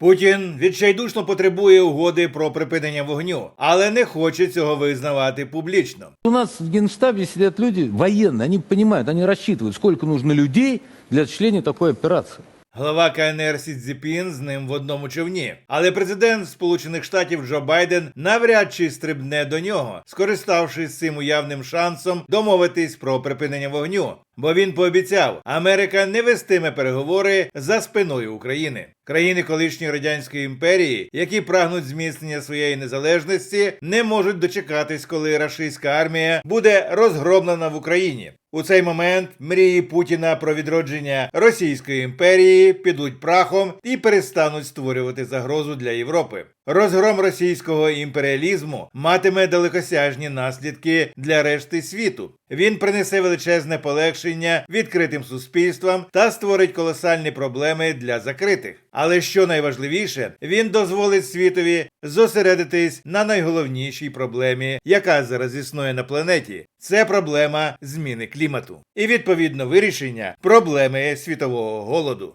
Путін відчайдушно потребує угоди про припинення вогню, але не хоче цього визнавати публічно. У нас в генштабі сидять люди воєнні, вони розуміють, вони розчитують, сколько нужно людей для членів такої операции. Глава КНР Сі Цзіпін з ним в одному човні. Але президент Сполучених Штатів Джо Байден навряд чи стрибне до нього, скориставшись цим уявним шансом домовитись про припинення вогню. Бо він пообіцяв, Америка не вестиме переговори за спиною України. Країни колишньої радянської імперії, які прагнуть зміцнення своєї незалежності, не можуть дочекатись, коли рашистська армія буде розгромлена в Україні. У цей момент мрії Путіна про відродження Російської імперії підуть прахом і перестануть створювати загрозу для Європи. Розгром російського імперіалізму матиме далекосяжні наслідки для решти світу. Він принесе величезне полегшення відкритим суспільствам та створить колосальні проблеми для закритих. Але що найважливіше, він дозволить світові зосередитись на найголовнішій проблемі, яка зараз існує на планеті. Це проблема зміни клімату і відповідно вирішення проблеми світового голоду.